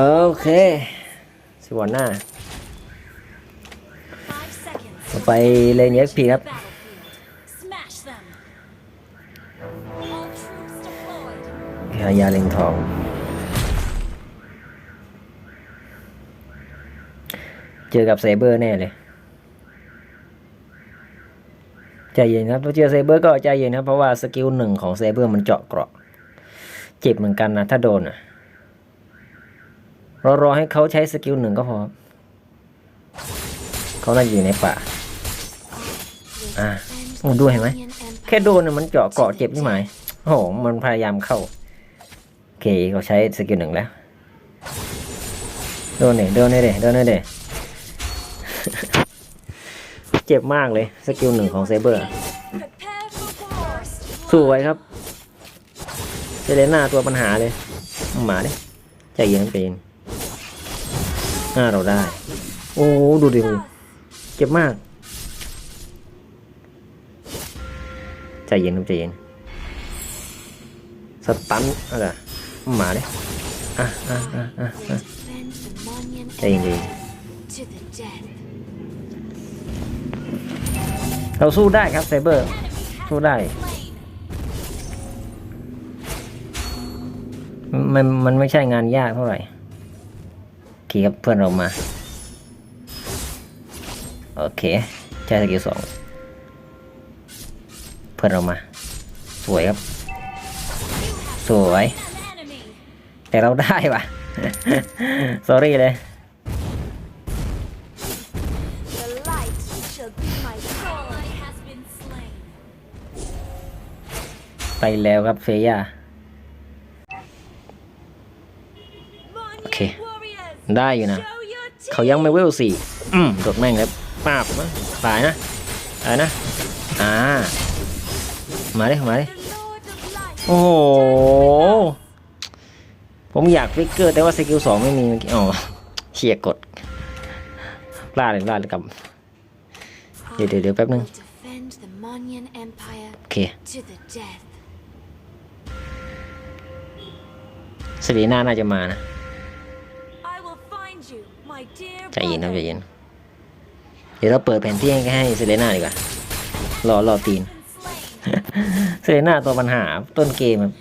โอเคสวนหน้าต่อไปเลนเอฟพีครับ Battlefield. Smash them. All troops deployed. พยาเล็งทองเจอกับเซเบอร์แน่เลย ใจเย็นครับถ้าเจอเซเบอร์ก็ใจเย็นครับ เพราะว่าสกิลหนึ่งของเซเบอร์มันเจาะเกราะ เจ็บเหมือนกันนะ ถ้าโดนอะ เรารอให้เขาใช้สกิลหนึ่งก็พอ เขาน่าจะอยู่ในป่า อ่าโอ้ดูเห็นไหม แค่โดนน่ะมันเจาะเกาะเจ็บนี่หมายโอ้โห มันพยายามเข้า โอเค เขาใช้สกิลหนึ่งแล้ว โดนเนี่ยโดนเนี่ยเดโดนเนี่ยเดเจ็บมากเลย สกิลหนึ่งของเซเบอร์ Prepare for war. สวยครับเซเลน่าตัวปัญหาเลย หมาดิใจเย็นใจเย็น หน้าเราได้ โอ้โหดูดิเจ็บมากใจเย็นครับใจเย็นสตันอะไรหมาดิอะอะอะอะอะใจเย็นใจเราสู้ได้ครับไซเบอร์ สู้ได้ มันมันไม่ใช่งานยากเท่าไหร่ เคครับเพื่อนเรามา โอเค ใช้สกิลสองเพื่อนเรามา สวยครับ สวย แต่เราได้ว่ะสอรี่เลยไปแล้วครับเฟย่า ได้อยู่นะ Show your เขายังไม่เวลสี่อืมกดแม่งครับป้าบนะตายนะตายนะ อ่า มาดิมาดิ The Lord of Light. โอ้โห ผมอยากฟิกเกอร์แต่ว่าสกิลสองไม่มีเมื่อกี้อ๋อเชียกดพลาดเลยพลาดเลยกับเดี๋ยวเดี๋ยวเดี๋ยวแป๊บนึง will defend the Monian Empire โอเค to the death. สลีน่าน่าจะมานะ ใจเย็นครับใจเย็น เดี๋ยวเราเปิดแผนที่ให้ให้เซเลน่าดีกว่ารอรอตีนเซเลน่าตัวปัญหาต้นเกมครับ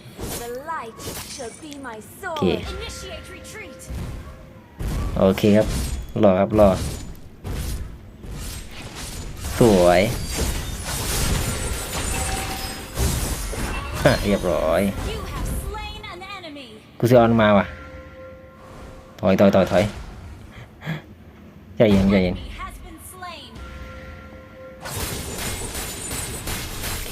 The light shall be my sword. Okay. Initiate retreat. โอเคครับรอครับรอสวยเรียบร้อยกูซิออนมาว่ะถอยถอยถอยถอย ใจเย็นใจเย็นโอเค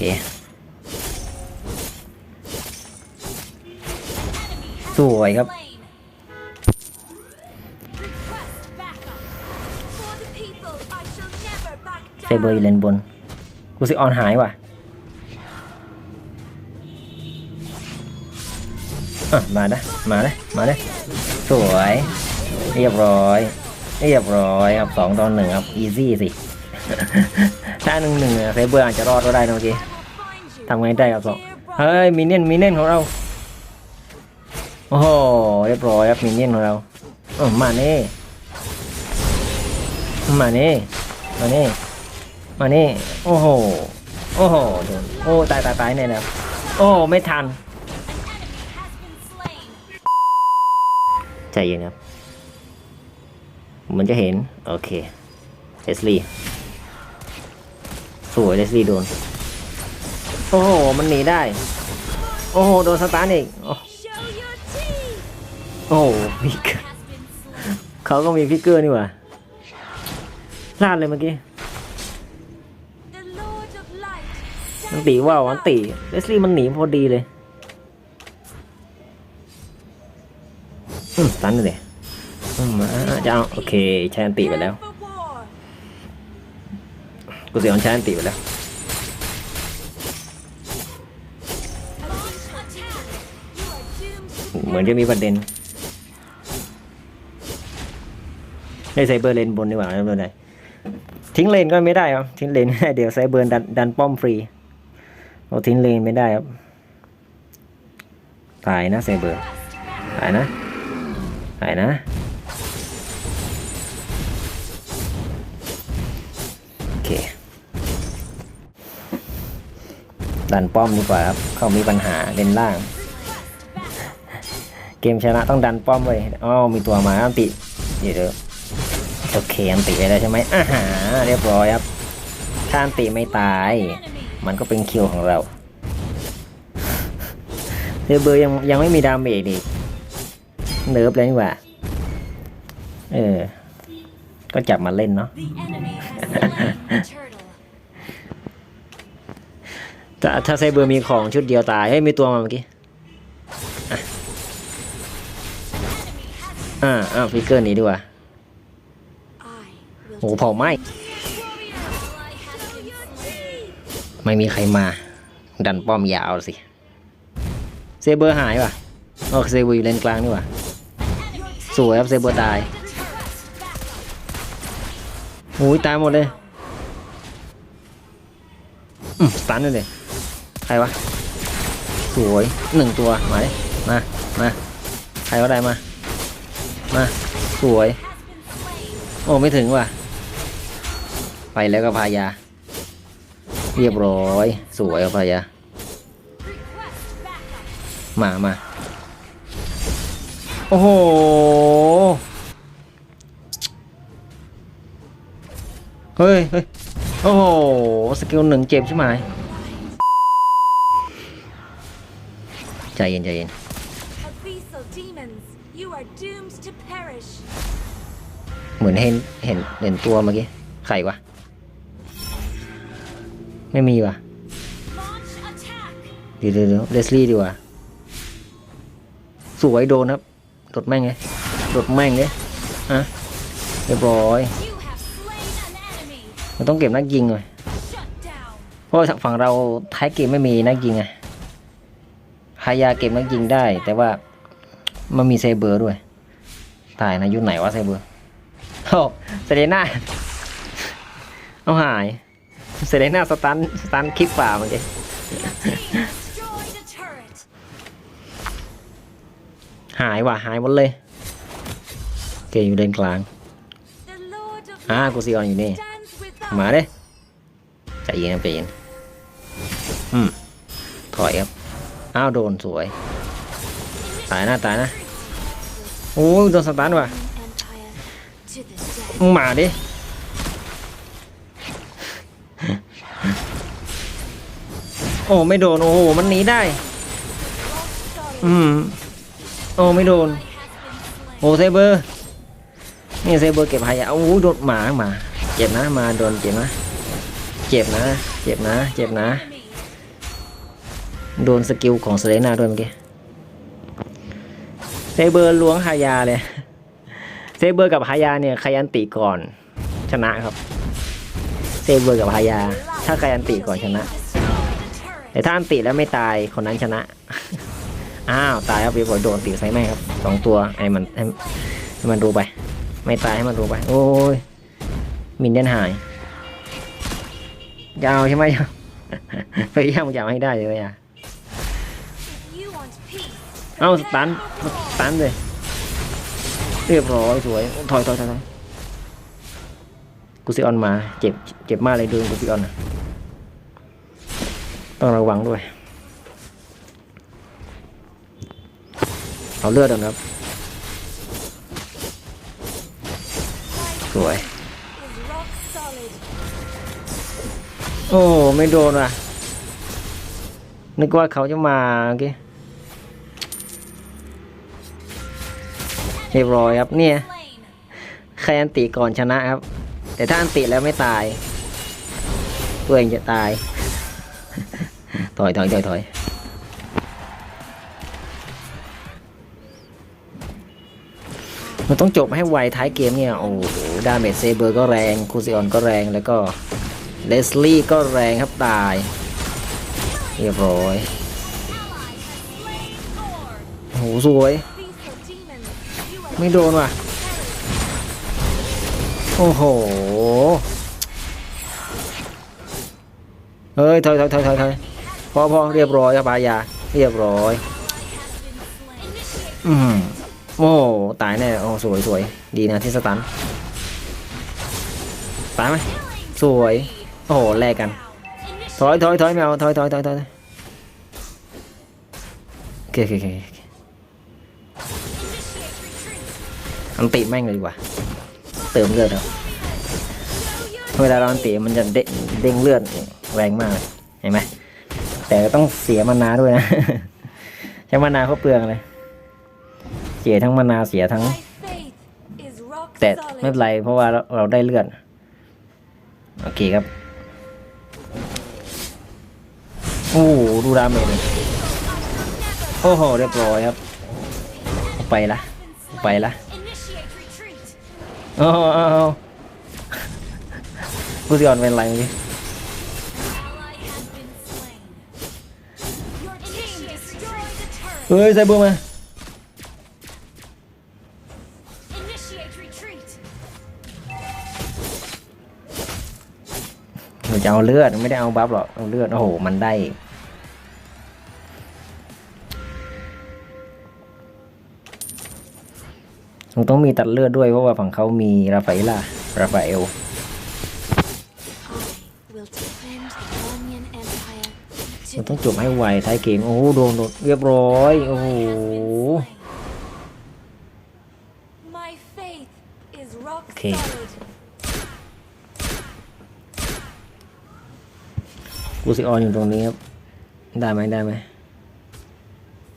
สวยครับ เซเบอร์อยู่เลนบน กูสิออนหายว่ะอะมาด้ะมาด้ะมาด้ะสวย เรียบร้อย เรียบร้อยครับสองตอนหนึ่งครับอีซี่สิ ถ้าหนึ่งหนึ่งอะเซเบอร์อาจจะรอดก็ได้นะเมื่อกี้ทำไงได้ครับสองเฮ้ยมินเนี่ยนมินเนี่ยนของเรา โอ้โหเรียบร้อยครับมินเนี่ยนของเราเออมาเน่มาเน่มาเน่มาเน่โอ้โหโอ้โหโดนโอ้ตายตายตายเนี่ยนะโอ้ไม่ทันใจเย็นครับ มือนจะเห็น โอเคเลสลี่สวยเลสลี่โดน โอ้โห มันหนีได้ โอ้โห โดนสตาร์อีก โอ้โหพิกเขาก็มีฟิกเกอร์นี่หว่าพลาดเลยเมื่อกี้มันตีว่าวมันตีเลสลี่มันหนีพอดีเลย อืมตันเลย จะเอาโอเคใช้อันตีไปแล้ว กูเสียออนใช้อันตีไปแล้ว เหมือนจะมีประเด็นให้ไซเบอร์เลนบนดีกว่าไม่เป็นไรทิ้งเลนก็ไม่ได้ครับทิ้งเลนเดี๋ยวไซเบอร์ดันดันป้อมฟรีเราทิ้งเลนไม่ได้ครับตายนะไซเบอร์ตายนะหายนะ เค ดันป้อมดีกว่าครับ เขามีปัญหาเล่นล่าง เกมชนะต้องดันป้อมเลยอ๋อมีตัวมาอันติเดี๋ยวโอเคอันติไปแล้วใช่ไหมอาหาเรียบร้อยครับถ้าอันติไม่ตาย มันก็เป็นคิวของเราเดอเบอร์ยังยังไม่มีดาเมจอีกเนิร์ฟเลยนี่หว่า เออ ก็จับมาเล่นเนาะ ถ้าถ้าไซเบอร์มีของชุดเดียวตาย เฮ้ยมีตัวมาเมื่อกี้ อ่าอ่าฟิกเกอร์นี้ดีกว่า I will โหเผาไหม้ไม่มีใครมา ดันป้อมยาวสิ เซเบอร์หายว่ะโอ้เซเบอร์อยู่เลนกลางนี่ว่ะสวยครับเซเบอร์ตายโอ้ยตายหมดเลย สตันเลยใครวะสวยหนึ่งตัวมาเลยมามาใครก็ได้มา มา สวย โอ้ไม่ถึงว่ะ ไปแล้วก็พายา เรียบร้อย สวยครับพายา มามาโอ้โหเฮ้ยเฮ้ย โอ้โห สกิลหนึ่งเจ็บใช่ไหมใจเย็นใจเย็น Abyssal demons, you are doomed to perish. เหมือนเห็นเห็นเห็นตัวเมื่อกี้ ใครวะ ไม่มีวะ Launch attack. เดี๋ยวเดี๋ยวเดี๋ยวเลสลี่ดีกว่า สวยโดนครับ โดดแม่งเลยโดดแม่งเลยอะเรียบร้อย มันต้องเก็บนักยิงเลย Shut down. เพราะว่าฝั่งเราท้ายเกมไม่มีนักยิงไงฮายาเก็บนักยิงได้ แต่ว่ามันมีเซเบอร์ด้วย ตายนะยุคไหนวะเซเบอร์โอ้เซเลน่าเอาหายเซเลน่าสตันสตันคลิปป่าเมื่อกี้ Destroy the turret. หายว่ะหายหมดเลยเกมอยู่เลนกลาง The Lord of อ่า Light กูซีออนอยู่นี่ stands with มา us. เด้ใจเย็นนะใจเย็นอืมถอยครับ อ้าวโดนสวย ตายนะตายนะ โอ้ยโดนสตันว่ะ Empire to the death. มึงมาดิโอ้ไม่โดน โอ้โหมันหนีได้ Solid อืม โอ้ไม่โดน has been slain. โอ้เซเบอร์ นี่เซเบอร์เก็บหายาโอ้โหโดนหมาหมาเจ็บนะมาโดนเจ็บนะ เจ็บนะ เจ็บนะ เจ็บนะ โดนสกิลของเซเลน่าด้วยเมื่อกี้เซเบอร์ล้วงฮายาเลยเซเบอร์กับฮายาเนี่ยใครอันติก่อนชนะครับเซเบอร์กับฮายา ถ้าใครอันติก่อนชนะ แต่ถ้าอันติแล้วไม่ตายคนนั้นชนะอ้าวตายครับพี่บอยโดนตีใส่แม่ครับสองตัวไอ้มันให้มันรู้ไป ไม่ตายให้มันรู้ไป โอ้ยมินเดนหายยาวใช่ไหมพยายามจะเอาให้ได้เลยอะเอาสตันสตันเลยเรียบร้อยสวยถอยถอยถอยกูซิออนมาเจ็บเจ็บมากเลยดูกูซิออนต้องระวังด้วย เอาเลือดก่อนครับ วย โอ้ ไม่โดนว่ะ นึกว่าเขาจะมาโอเคเรียบร้อยครับเนี่ยใครอันติก่อนชนะครับ แต่ถ้าอันติแล้วไม่ตาย ตัวเองจะตาย ถอยถอยถอยถอย มันต้องจบให้ไวท้ายเกมเนี่ย โอ้โห ดาเมจเซเบอร์ก็แรง คูซิออนก็แรง แล้วก็เลสลี่ก็แรงครับตาย เรียบร้อย โอ้โห สวย ไม่โดนว่ะ โอ้โห เฮ้ยถอยถอยถอยถอยถอยพอพอเรียบร้อยครับปายา เรียบร้อย อืม โอ้ตายแน่ โอ้สวยสวยดีนะที่สตันตายไหมสวย โอ้แลกกัน ถอยถอยถอยไม่อาถอยถอยถอยถอยโอเคโอเคโอเคอันติแม่งเลยดีกว่า เติมเลือดครับเวลาเราอันติมันจะเด้งเด้งเลือดแรงมาก เห็นไหมแต่ก็ต้องเสียมานาด้วยนะ ใช้มานาเขาเปลืองเลย สียทั้งมานาเสียทั้ง แต่ไม่เป็นไรเพราะว่าเราได้เลือดโอเคครับ โอ้ดูดาเมจเลยโอ้โหเรียบร้อยครับ ไปละไปละโอ้โหผู้สิออนเป็นไรเมื่อกี้เฮ้ยใส่บูมมา จะเอาเลือดไม่ได้เอาบัฟหรอกเอาเลือดโอ้โหมันได้หนูต้องมีตัดเลือดด้วยเพราะว่าฝั่งเขามีราฟาเอล่าราฟาเอล I will defend the Onion Empire มัน to ต้องจบให้ไวท้ายเกมโอ้โหโดนโดนเรียบร้อยโอ้โห My faith is rock กูสิออนอยู่ตรงนี้ครับ ได้ไหมได้ไหม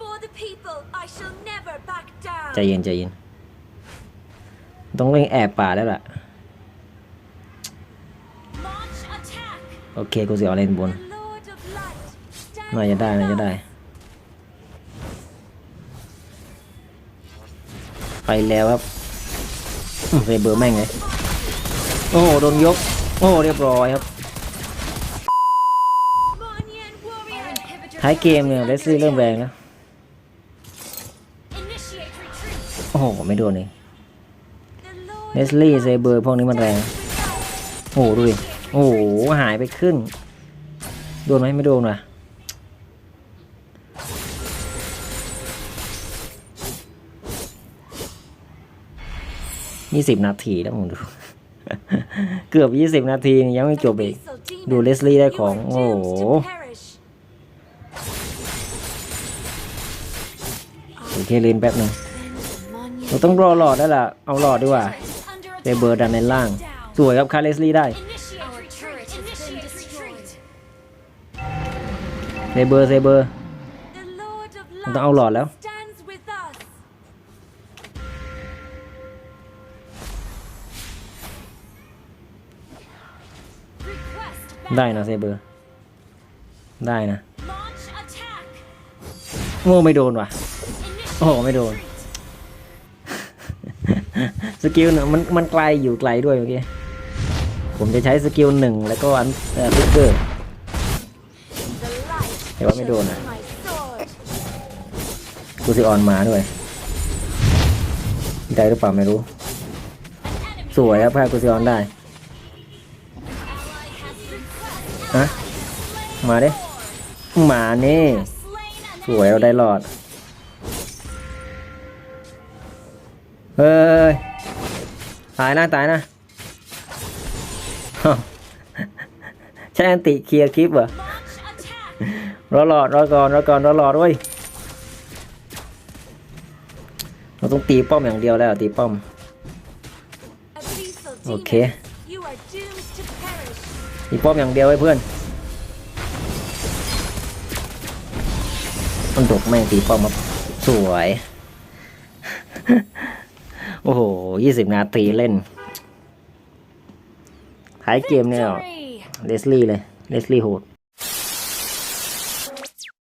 For the people, I shall never back down. ใจเย็นใจเย็น ต้องเล่นแอบป่าแล้วล่ะ Launch attack. โอเคกูสิออนเล่นบน The Lord of Light stands น่าจะได้น่าจะ with ได้ us. ไปแล้วครับอืมเซเบอร์แม่งเลยโอ้โหโดนยก โอ้โหเรียบร้อยครับ ท้ายเกมเนี่ยเลสลี่เริ่มแรงแล้วโอ้โห ไม่โดนเลยเลสลี่เซเบอร์พวกนี้มันแรง โอ้โหดูดิโอ้โห หายไปครึ่งโดนไหมไม่โดนว่ะยี่สิบนาทีแล้วผมดู เกือบยี่สิบนาทียังไม่จบอีก ดูเลสลี่ได้ของ โอ้โห เคเลนแป๊บหนึ่งเราต้องรอหลอดแล้ละเอาหลอดดีกว่าเซเบอร์ดันในล่าง สวยครับคาเลสลี่ได้เซเบอร์เซเบอร์ The Lord of มันต้องเอาหลอดแล้วได้นะเซเบอร์ ได้นะโง่ไม่โดนว่ะ โอ้โหไม่โดน สกิลหนึ่งมันมันไกลอยู่ไกลด้วยเมื่อกี้ผมจะใช้สกิลหนึ่งแล้วก็อันเอ่อฟิกเกอร์แต่ว่าไม่โดน shall นะกูสิออนมาด้วยได้หรือเปล่าไม่รู้ สวยครับพากูสิออนได้ฮะมาดิมานี่สวยเราได้หลอด เฮ้ยตายนะตายนะใช่อันติเคลียร์คลิปเหรอรอหลอดรอก่อนรอก่อนรอหลอดด้วยเราต้องตีป้อมอย่างเดียวแล้วตีป้อม โอเคตีป้อมอย่างเดียวไว้เพื่อนมันดกแม่งตีป้อมมาสวย โอ้โหยี่สิบนาทีเล่นท้ายเกมเนี่ย Victory. เลสลี่เลยเลสลี่โหด